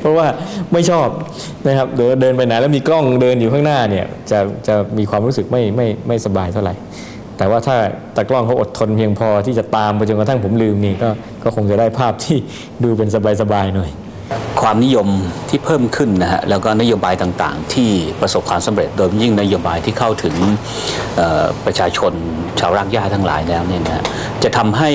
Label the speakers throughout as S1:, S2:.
S1: เพราะว่าไม่ชอบนะครับเดินเดินไปไหนแล้วมีกล้องเดินอยู่ข้างหน้าเนี่ยจะจะมีความรู้สึกไม่ไม่ไม่สบายเท่าไหร่ แต่ว่าถ้าตากล้องเขาอดทนเพียงพอที่จะตามไปจนกระทั่งผมลืมนี่ก็ก็คงจะได้ภาพที่ดูเป็นสบายๆหน่อย
S2: ความนิยมที่เพิ่มขึ้นนะฮะแล้วก็นโยบายต่างๆ ที่ประสบความสำเร็จโดยยิ่งนโยบายที่เข้าถึงประชาชนชาวรากหญ้าทั้งหลายแล้วเนี่ยนะฮะจะทำให้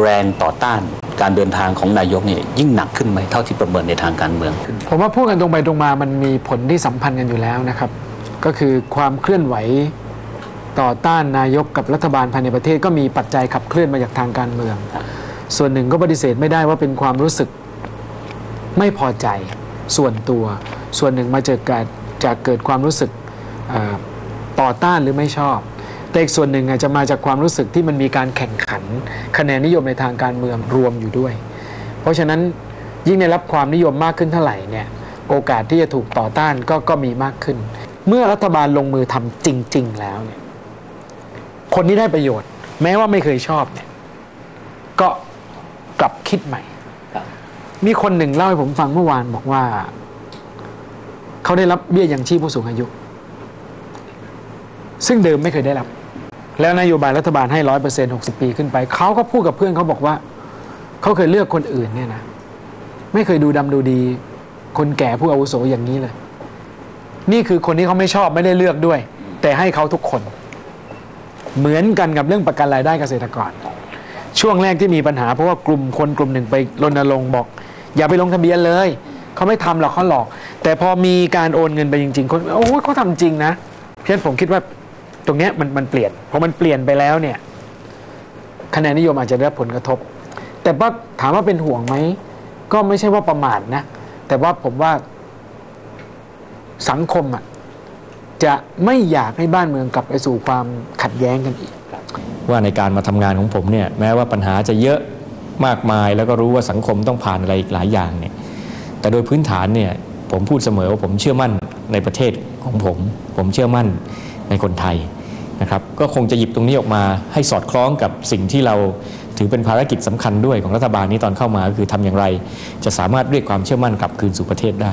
S2: แรงต่อต้าน การเดินทางของนายกเนี่ยยิ่งหนักขึ้นไหมเท่าที่ประเมินในทางการเมือง
S3: ผมว่าพูดกันตรงไปตรงมามันมีผลที่สัมพันธ์กันอยู่แล้วนะครับ ก็คือความเคลื่อนไหวต่อต้านนายกกับรัฐบาลภายในประเทศก็มีปัจจัยขับเคลื่อนมาจากทางการเมือง ส่วนหนึ่งก็ปฏิเสธไม่ได้ว่าเป็นความรู้สึกไม่พอใจส่วนตัว ส่วนหนึ่งมาจากการจากเกิดความรู้สึกต่อต้านหรือไม่ชอบ แต่อีกส่วนหนึ่งอาจจะมาจากความรู้สึกที่มันมีการแข่งขัน คะแนนนิยมในทางการเมืองรวมอยู่ด้วย เพราะฉะนั้นยิ่งได้รับความนิยมมากขึ้นเท่าไหร่เนี่ยโอกาสที่จะถูกต่อต้านก็ก็มีมากขึ้น เมื่อรัฐบาลลงมือทำจริง ๆ แล้วเนี่ยคนที่ได้ประโยชน์ แม้ว่าไม่เคยชอบเนี่ยก็กลับคิดใหม่ มีคนหนึ่งเล่าให้ผมฟังเมื่อวานบอกว่า เขาได้รับเบี้ยยังชีพผู้สูงอายุ ซึ่งเดิมไม่เคยได้รับ แล้วนโยบายรัฐบาลให้ร้อยเปอร์เซ็นต์หกสิบปีขึ้นไป เขาก็พูดกับเพื่อนเขาบอกว่าเขาเคยเลือกคนอื่นเนี่ยนะ ไม่เคยดูดำดูดี คนแก่ผู้อาวุโสอย่างนี้เลย นี่คือคนที่เขาไม่ชอบไม่ได้เลือกด้วย แต่ให้เขาทุกคน เหมือนกันกับเรื่องประกันรายได้เกษตรกร ช่วงแรกที่มีปัญหาเพราะว่ากลุ่มคนกลุ่มหนึ่งไปรณรงค์บอก อย่าไปลงทะเบียนเลยเขาไม่ทำหรอกเขาหลอก แต่พอมีการโอนเงินไปจริง ๆ คนโอ้เขาทำจริงนะเพราะฉะนั้นผมคิดว่า ตรงนี้มันมันเปลี่ยนพอมันเปลี่ยนไปแล้วเนี่ยคะแนนนิยมอาจจะได้รับผลกระทบ แต่ว่าถามว่าเป็นห่วงไหมก็ไม่ใช่ว่าประมาทนะ แต่ว่าผมว่าสังคมอะจะไม่อยากให้บ้านเมืองกลับไปสู่ความขัดแย้งกันอีก
S1: ว่าในการมาทำงานของผมเนี่ยแม้ว่าปัญหาจะเยอะมากมาย แล้วก็รู้ว่าสังคมต้องผ่านอะไรอีกหลายอย่างเนี่ยแต่โดยพื้นฐานเนี่ยผมพูดเสมอว่าผมเชื่อมั่นในประเทศของผม ผมเชื่อมั่น ในคนไทยนะครับก็คงจะหยิบตรงนี้ออกมาให้สอดคล้องกับสิ่งที่เราถือเป็นภารกิจสำคัญด้วยของรัฐบาลนี้ตอนเข้ามาก็คือทำอย่างไร จะสามารถเรียกความเชื่อมั่นกลับคืนสู่ประเทศได้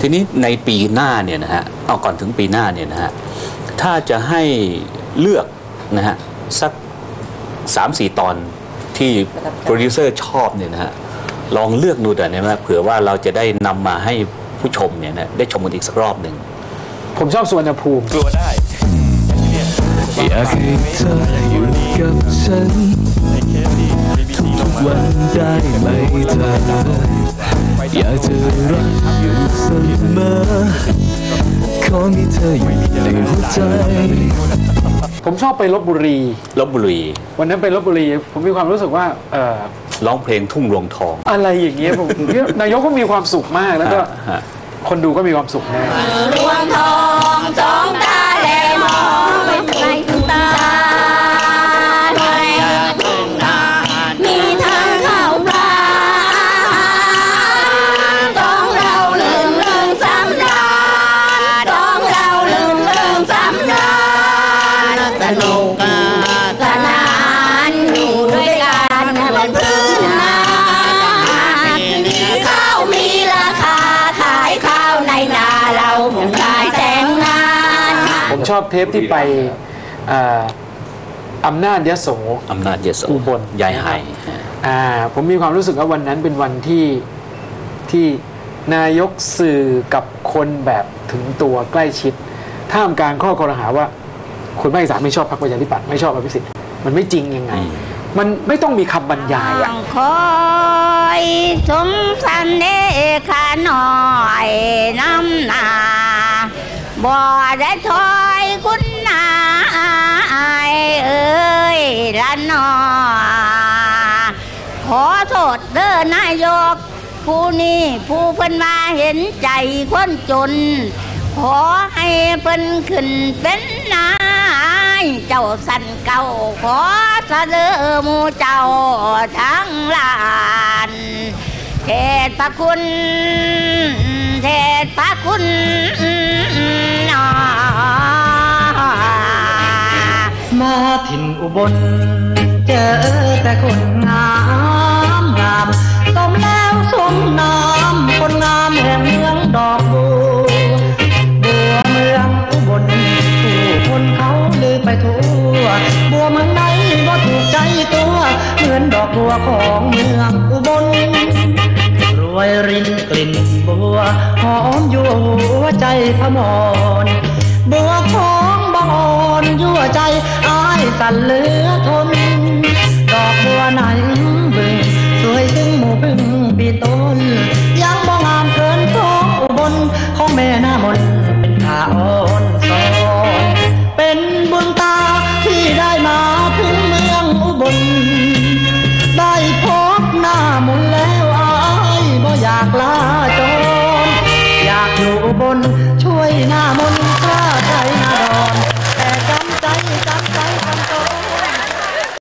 S2: ทีนี้ในปีหน้าเนี่ยนะฮะเอาก่อนถึงปีหน้าเนี่ยนะฮะถ้าจะให้เลือกนะฮะสักสามสี่ตอนที่โปรดิวเซอร์ชอบเนี่ยนะฮะลองเลือกดูแต่อยนะเผื่อว่าเราจะได้นำมาให้ผู้ชมเนี่ยนะได้ชมกันอีกสักรอบหนึ่ง
S3: ผมชอบสวนภูมิ
S1: ตัวได้
S4: อยากให้เธออยู่กับฉัน ทุกๆวันได้ไหมเธอ อยากจะรักอยู่เสมอ ขอมีเธออยู่ในหัวใจ
S3: ผมชอบไปลบบุรี
S2: ลบบุรี
S3: วันนั้นไปลบบุรี ผมมีความรู้สึกว่าเอ่อ
S2: ร้องเพลงทุ่งรวงทอง
S3: อะไรอย่างเงี้ยผม นายกก็มีความสุขมากแล้วก็
S2: ฮะฮะ
S3: คนดูก็มีความสุขแน่
S5: รวงทอง กันเป็นพื้นนามีข้าวมีราคาขายข้าวในนาเราเหมือนขายแต่งงาน
S3: ผมชอบเทปที่ไปเอ่ออำนาจยโส
S2: อำนาจเยโส
S3: อุบล
S2: ยายไห่
S3: อ่าผมมีความรู้สึกว่าวันนั้นเป็นวันที่ที่นายกสื่อกับคนแบบถึงตัวใกล้ชิด ท่ามกลางข้อคอรหาว่าคนภาคอีสานไม่ชอบพรรคประชาธิปัตย์ไม่ชอบอภิสิทธิ์มันไม่จริงยังไง
S2: อื มั
S3: นไม่ต้องมีคำบรรยายอะ
S5: คอยสมสันเดขาน้อยน้ำหนาบ่ได้ถอยคุณนายเอ้ยละนอขอโทษเด้อนายก ผู้นี้ผู้เพิ่นมาเห็นใจคนจน ขอให้เพิ่นขึ้นเป็นนาย เจ้าสันเก่าขอ เสดอมูเจ้าทั้งลานเทศพระคุณ เทศพระคุณนอ
S6: มาถิ่นอุบล เจอแต่คนงามงามสมแล้วส อกบัวของเมืองอุบล รวยรินกลิ่นบัวหอมยั่วหัวใจขมอนบัวของบอนยั่วใจอายสันเหลือทน ดอกบัวไหนบึง สวยซึ่งหมู่บึงปีต้น ยังบ่งามเกินของอุบลของแม่หน้ามนเป็นขาอ่อนสอนเป็นบุญตาที่ได้มาากลาจนอยากอยู่บนช่วยหน้ามอ